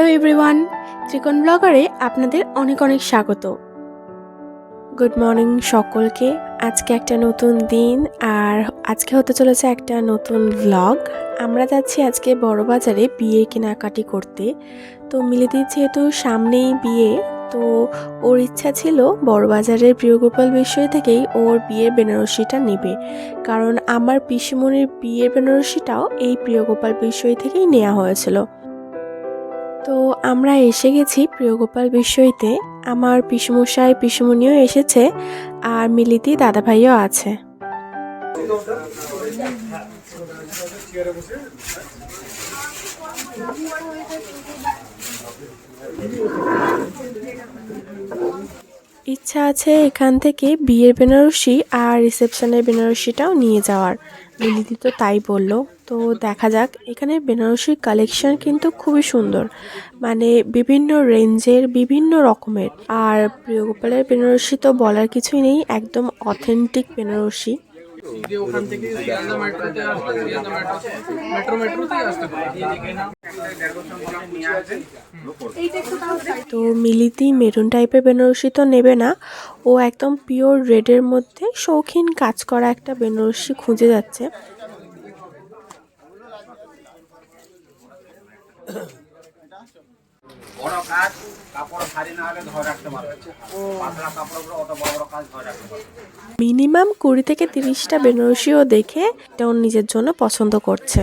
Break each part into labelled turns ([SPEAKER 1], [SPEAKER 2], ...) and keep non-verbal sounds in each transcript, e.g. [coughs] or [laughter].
[SPEAKER 1] Hello everyone ত্রিকোণ ব্লগারে আপনাদের অনেক অনেক স্বাগত। গুড মর্নিং সকলকে। আজকে একটা নতুন দিন আর আজকে হতে চলেছে একটা নতুন ব্লগ আমরা যাচ্ছি আজকে বড় বাজারে বিয়ে কেনাকাটি করতে। তো মিলে মিলিদির যেহেতু সামনেই বিয়ে, তো ওর ইচ্ছা ছিল বড়বাজারের প্রিয়গোপাল বিষয় থেকেই ওর বিয়ের বেনারসিটা নেবে। কারণ আমার পিসিমণির বিয়ের বেনারসিটাও এই প্রিয়গোপাল বিষয় থেকেই নেওয়া হয়েছিল। তো আমরা এসে গেছি প্রিয়গোপাল বিষয়তে আমার পিসমশাই পিসমনিও এসেছে আর মিলিতি দাদাভাইও আছে। ইচ্ছা আছে এখান থেকে বিয়ের বেনারসি আর রিসেপশনের বেনারসিটাও নিয়ে যাওয়ার। মিলিদি তো তাই বলল। তো দেখা যাক, এখানে বেনারসির কালেকশন কিন্তু খুবই সুন্দর। মানে বিভিন্ন রেঞ্জের, বিভিন্ন রকমের। আর প্রিয়গোপালের বেনারসি তো বলার কিছুই নেই, একদম অথেন্টিক বেনারসি।
[SPEAKER 2] যে ওখান থেকে শিয়ালদা মেট্রোতে আসবে শিয়ালদা মেট্রো মেট্রোতেই আসতে
[SPEAKER 1] তো মিলিতি মেরুন টাইপের বেনারসি তো নেবে না। ও একদম পিওর রেডের মধ্যে শৌখিন কাজ করা একটা বেনারসি খুঁজে যাচ্ছে।
[SPEAKER 3] বড় কাজ, কাপড় না হলে ধরে রাখতে পারবে। পাতলা অত বড় বড় কাজ ধরে রাখতে পারবে।
[SPEAKER 1] মিনিমাম কুড়ি থেকে তিরিশটা বেনারসিও দেখে তেমন নিজের জন্য পছন্দ করছে।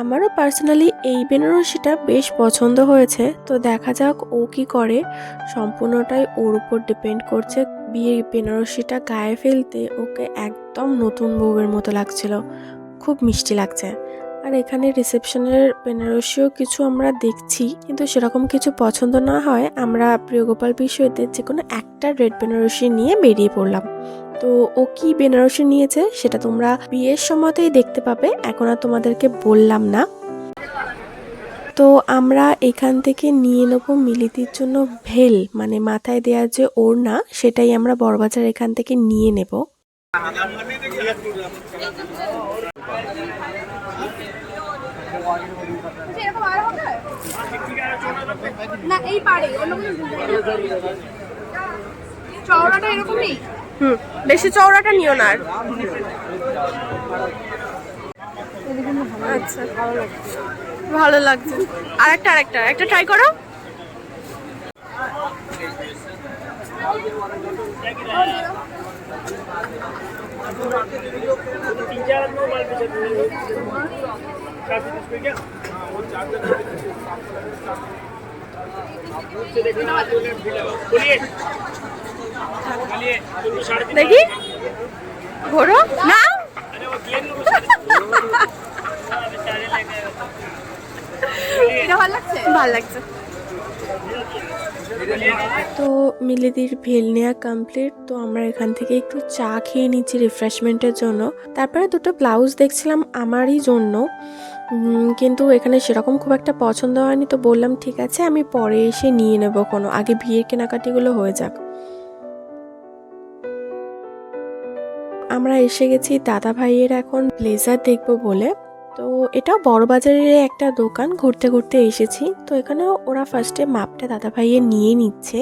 [SPEAKER 1] আমারও পার্সোনালি এই বেনারসিটা বেশ পছন্দ হয়েছে। তো দেখা যাক ও কি করে। সম্পূর্ণটাই ওর উপর ডিপেন্ড করছে। বিয়ের বেনারসিটা গায়ে ফেলতে ওকে একদম নতুন বউয়ের মতো লাগছিল। খুব মিষ্টি লাগছে। আর এখানে রিসেপশনের বেনারসিও কিছু আমরা দেখছি, কিন্তু সেরকম কিছু পছন্দ না হয়। আমরা প্রিয়গোপাল বিষয়তে যে কোনো একটা রেড বেনারসি নিয়ে বেরিয়ে পড়লাম। তো ও কি বেনারসি নিয়েছে সেটা তোমরা বিয়ের সময়তেই দেখতে পাবে, এখন আর তোমাদেরকে বললাম না। তো আমরা এখান থেকে নিয়ে নেব মিলিতির জন্য ভেল মানে মাথায় দেওয়ার যে ওড়না, সেটাই আমরা বড়বাজার এখান থেকে নিয়ে নেব।
[SPEAKER 4] আর না, এই পারে
[SPEAKER 1] হুম, বেশি চওড়াটা নিও না আর। আচ্ছা ভালো লাগছে। আর একটা আরেকটা, একটা ট্রাই করো। দেখি। ঘোরো না? তো মিলিদির ভেল নেওয়া কমপ্লিট তো আমরা এখান থেকে একটু চা খেয়ে নিচ্ছি রিফ্রেশমেন্টের জন্য। তারপরে দুটো ব্লাউজ দেখছিলাম আমারই জন্য। কিন্তু এখানে সেরকম খুব একটা পছন্দ হয়নি, তো বললাম, ঠিক আছে, আমি পরে এসে নিয়ে নেব কোনো, আগে বিয়ের কেনাকাটিগুলো হয়ে যাক। আমরা এসে গেছি দাদা ভাইয়ের এখন ব্লেজার দেখব বলে। তো এটা বড় বাজারের একটা দোকান, ঘুরতে ঘুরতে এসেছি। তো এখানে ওরা ফার্স্টে মাপটা দাদা ভাইয়ে নিয়ে নিচ্ছে।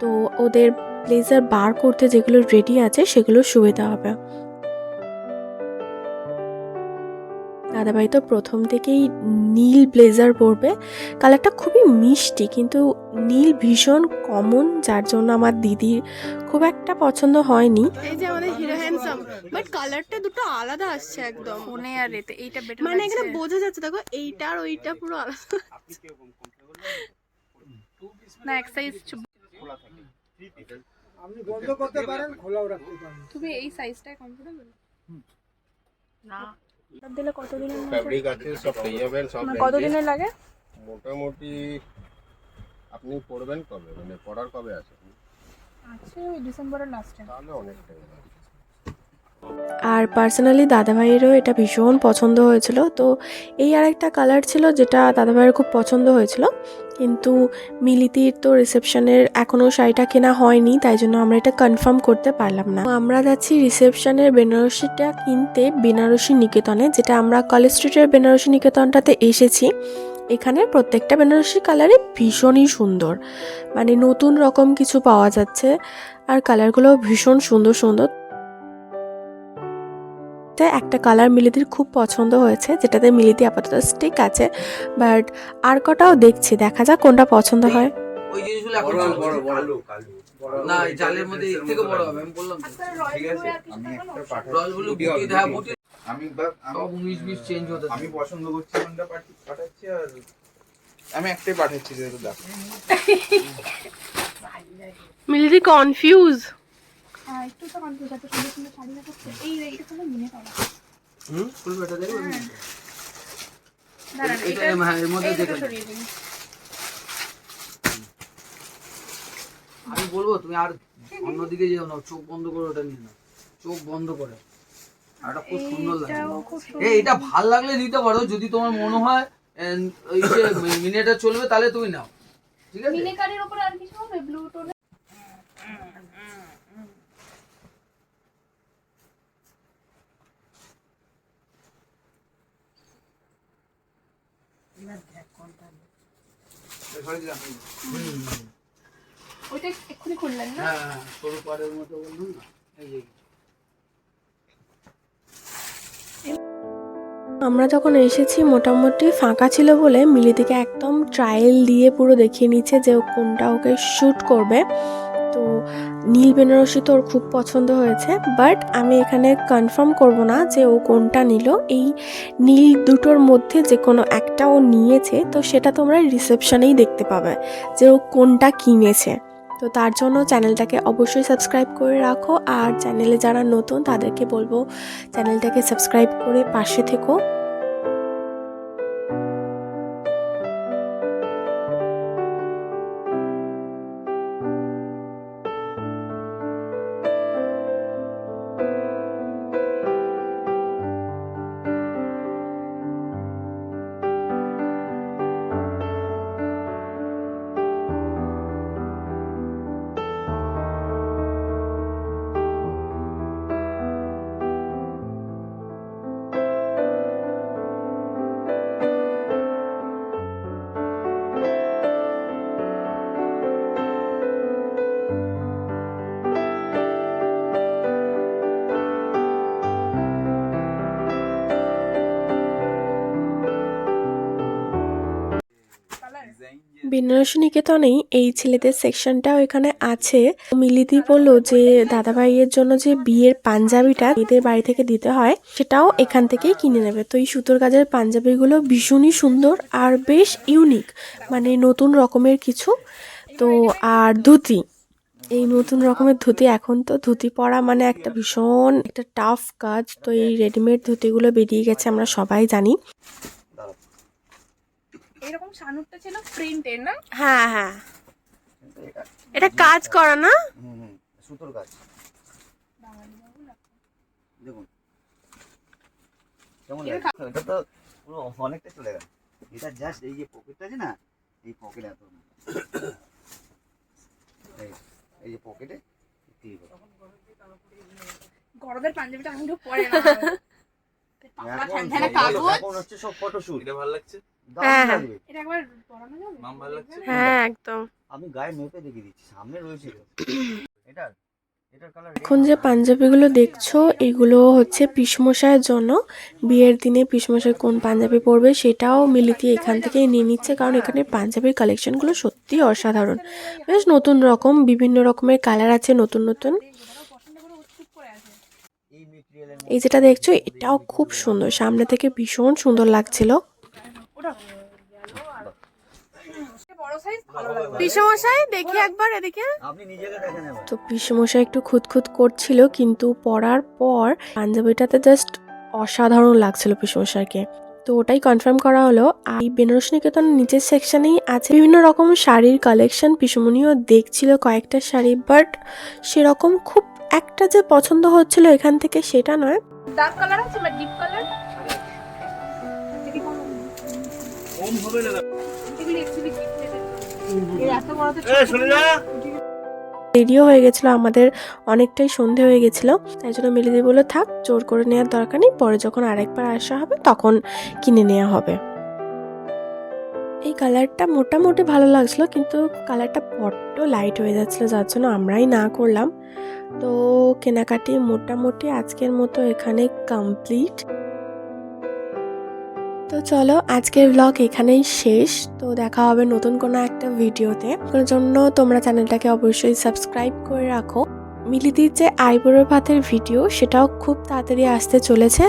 [SPEAKER 1] তো ওদের ব্লেজার বার করতে যেগুলো রেডি আছে, সেগুলো সুবিধা হবে। দাদাভাই তো প্রথম থেকেই নীল ব্লেজার পরবে। কালারটা খুবই মিষ্টি কিন্তু নীল ভীষণ কমন যার জন্য আমার দিদির খুব একটা পছন্দ হয়নি।
[SPEAKER 5] এই যে আমাদের হিরো হ্যান্ডসাম বাট কালারটা দুটো আলাদা আসছে একদম।
[SPEAKER 4] ফোনে আর এতে এইটা বেটার
[SPEAKER 5] মানে এখানে বোঝা যাচ্ছে দেখো এইটা আর ওইটা পুরো আলাদা
[SPEAKER 4] না এক সাইজ
[SPEAKER 6] আপনি বন্ধ করতে পারেন খোলাও রাখতে পারেন।
[SPEAKER 4] তুমি এই সাইজটাই কমফোর্টেবল না।
[SPEAKER 1] দিলে কতদিনের
[SPEAKER 7] ফ্যাব্রিক আছে সব পেয়ে যাবেন সব
[SPEAKER 4] মানে কতদিনের লাগে?
[SPEAKER 7] মোটামুটি আপনি পড়বেন কবে? মানে পড়ার কবে আছে?
[SPEAKER 4] আছে ডিসেম্বরের লাস্টে
[SPEAKER 7] তাহলে অনেক টাইম
[SPEAKER 1] আর পার্সোনালি দাদাভাইয়েরও এটা ভীষণ পছন্দ হয়েছিল। তো এই আর একটা কালার ছিল যেটা দাদাভাইয়ের খুব পছন্দ হয়েছিল। কিন্তু মিলিতির তো রিসেপশনের এখনও শাড়িটা কেনা হয়নি, তাই জন্য আমরা এটা কনফার্ম করতে পারলাম না। আমরা যাচ্ছি রিসেপশনের বেনারসিটা কিনতে বেনারসি নিকেতনে, যেটা আমরা কলেজ স্ট্রিটের বেনারসি নিকেতনটাতে এসেছি। এখানে প্রত্যেকটা বেনারসি কালারই ভীষণই সুন্দর। মানে নতুন রকম কিছু পাওয়া যাচ্ছে। আর কালারগুলো ভীষণ সুন্দর সুন্দর। তে একটা কালার মিলিতির খুব পছন্দ হয়েছে যেটাতে মিলিতি আপাতত স্টিক আছে বাট আর কটাও দেখছি দেখা যাক কোনটা পছন্দ হয়।
[SPEAKER 2] ওই জিনিসগুলো এখন চলছে। না জালের মধ্যে এর থেকে বড় হবে আমি বললাম
[SPEAKER 4] ঠিক আছে।
[SPEAKER 3] আমি একটা পাঠাচ্ছি।
[SPEAKER 2] রসগুলো বুটি দেখা বুটি
[SPEAKER 3] আমি
[SPEAKER 2] সব উনিশ বিশ চেঞ্জ হতে
[SPEAKER 3] আমি পছন্দ করছি কোনটা পাঠাচ্ছি? আর আমি একটাই পাঠাচ্ছি যেহেতু দেখো।
[SPEAKER 5] মিলিদি কনফিউজ
[SPEAKER 4] একটু তো কনফিউজ এত সুন্দর সুন্দর শাড়ি দেখাচ্ছে এই এইটা কোনো করা
[SPEAKER 2] হুম? ফুল বেটা দেখবে
[SPEAKER 4] দাঁড়ান
[SPEAKER 2] এটা
[SPEAKER 4] এটা
[SPEAKER 2] এর মধ্যে
[SPEAKER 4] এই দুটো
[SPEAKER 2] দেখে
[SPEAKER 4] সরিয়ে দিন।
[SPEAKER 2] আমি বলব তুমি আর অন্যদিকে যেও না চোখ বন্ধ করে ওটা নিয়ে নাও। চোখ বন্ধ করে। এটা খুব সুন্দর লাগে। এই এটা ভালো লাগলে নিতে পারো যদি তোমার মনে হয় যে [coughs] মিনিটটা চলবে তাহলে তুমি নাও। ঠিক আছে?
[SPEAKER 4] মিনে কারির উপর আর কিছু হবে? ব্লু টোনে
[SPEAKER 3] সরে দিলাম
[SPEAKER 4] ওইটা এক্ষুনি খুললেন না?
[SPEAKER 2] হ্যাঁ সরু পাড়ের মতো বললাম না। এই যে।
[SPEAKER 1] আমরা যখন এসেছি মোটামুটি ফাঁকা ছিল বলে মিলিদিকে একদম ট্রায়াল দিয়ে পুরো দেখিয়ে নিচ্ছে যে ও কোনটা ওকে শ্যুট করবে। তো নীল বেনারসি তো ওর খুব পছন্দ হয়েছে বাট আমি এখানে কনফার্ম করব না যে ও কোনটা নিল। এই নীল দুটোর মধ্যে যে কোনো একটা ও নিয়েছে, তো সেটা তোমরা রিসেপশনেই দেখতে পাবে যে ও কোনটা কিনেছে। তো তার জন্য চ্যানেলটাকে অবশ্যই সাবস্ক্রাইব করে রাখো, আর চ্যানেলে যারা নতুন তাদেরকে বলব চ্যানেলটাকে সাবস্ক্রাইব করে পাশে থেকো। বেনারসি নিকেতনেই এই ছেলেদের সেকশনটাও এখানে আছে। মিলিদি বলল যে, দাদাভাইয়ের জন্য যে বিয়ের পাঞ্জাবিটা এদের বাড়ি থেকে দিতে হয়, সেটাও এখান থেকেই কিনে নেবে। তো এই সুতোর কাজের পাঞ্জাবিগুলো ভীষণই সুন্দর আর বেশ ইউনিক মানে নতুন রকমের কিছু। তো আর ধুতি, এই নতুন রকমের ধুতি এখন তো ধুতি পরা মানে একটা ভীষণ একটা টাফ কাজ। তো এই রেডিমেড ধুতিগুলো বেরিয়ে গেছে, আমরা সবাই জানি।
[SPEAKER 4] এরকম সানুরটা ছিল প্রিন্টের না?
[SPEAKER 5] হ্যাঁ হ্যাঁ। এটা কাজ করা না?
[SPEAKER 3] হুম হুম সুতোর কাজ। দেখুন। কেমন লাগে এটা তো পুরো অনেকটা চলে গেল। এটা জাস্ট এই যে পকেটটা আছে না এই পকেট এত এই যে পকেটে
[SPEAKER 4] গরমের পাঞ্জাবিটা আমি পরে না।
[SPEAKER 3] এখন হচ্ছে সব ফটোশুট
[SPEAKER 8] এটা ভালো লাগছে?
[SPEAKER 5] হ্যাঁ, হ্যাঁ।
[SPEAKER 4] এটা একবার পরানো যাবে?
[SPEAKER 8] মাম ভালো লাগছে?
[SPEAKER 5] হ্যাঁ একদম।
[SPEAKER 3] আমি গায়ে মেপে দেখিয়ে দিচ্ছি সামনে রয়েছে এটার এটার
[SPEAKER 1] এখন যে পাঞ্জাবিগুলো দেখছ এগুলো হচ্ছে পিসমশাইয়ের জন্য। বিয়ের দিনে পিসমশাই কোন পাঞ্জাবি পরবে সেটাও মিলিতি এখান থেকেই নিয়ে নিচ্ছে কারণ এখানে পাঞ্জাবির কালেকশনগুলো সত্যিই অসাধারণ। বেশ নতুন রকম বিভিন্ন রকমের কালার আছে নতুন নতুন।
[SPEAKER 3] এই
[SPEAKER 1] যেটা দেখছ এটাও খুব সুন্দর। সামনে থেকে ভীষণ সুন্দর লাগছিল।
[SPEAKER 5] পিসমশাই দেখি একবার এদিকে।
[SPEAKER 1] তো পিসমশাই একটু খুঁতখুত করছিল কিন্তু পরার পর পাঞ্জাবিটাতে জাস্ট অসাধারণ লাগছিল পিসমশাইকে। তো ওটাই কনফার্ম করা হলো। আর এই বেনারস নিকেতন নিচের সেকশনেই আছে বিভিন্ন রকম শাড়ির কালেকশন পিসমনিও দেখছিল কয়েকটা শাড়ি বাট সেরকম খুব একটা যে পছন্দ হচ্ছিল এখান থেকে সেটা নয়।
[SPEAKER 4] ডার্ক কালার আছে বা ডিপ কালার তো
[SPEAKER 1] দেরিও হয়ে গেছিল আমাদের অনেকটাই সন্ধে হয়ে গেছিল। তাই জন্য মিলিদি বলে থাক জোর করে নেওয়ার দরকার নেই। পরে যখন আরেকবার আসা হবে তখন কিনে নেওয়া হবে। এই কালারটা মোটামুটি ভালো লাগছিল কিন্তু কালারটা বড্ড লাইট হয়ে যাচ্ছিল যার জন্য আমরাই না করলাম। তো কেনাকাটি মোটামুটি আজকের মতো এখানে কমপ্লিট তো চলো, আজকের ব্লগ এখানেই শেষ। তো দেখা হবে নতুন কোনো একটা ভিডিওতে। ওর জন্য তোমরা চ্যানেলটাকে অবশ্যই সাবস্ক্রাইব করে রাখো। মিলিদির যে আইবুড়ো ভাতের ভিডিও সেটাও খুব তাড়াতাড়ি আসতে চলেছে।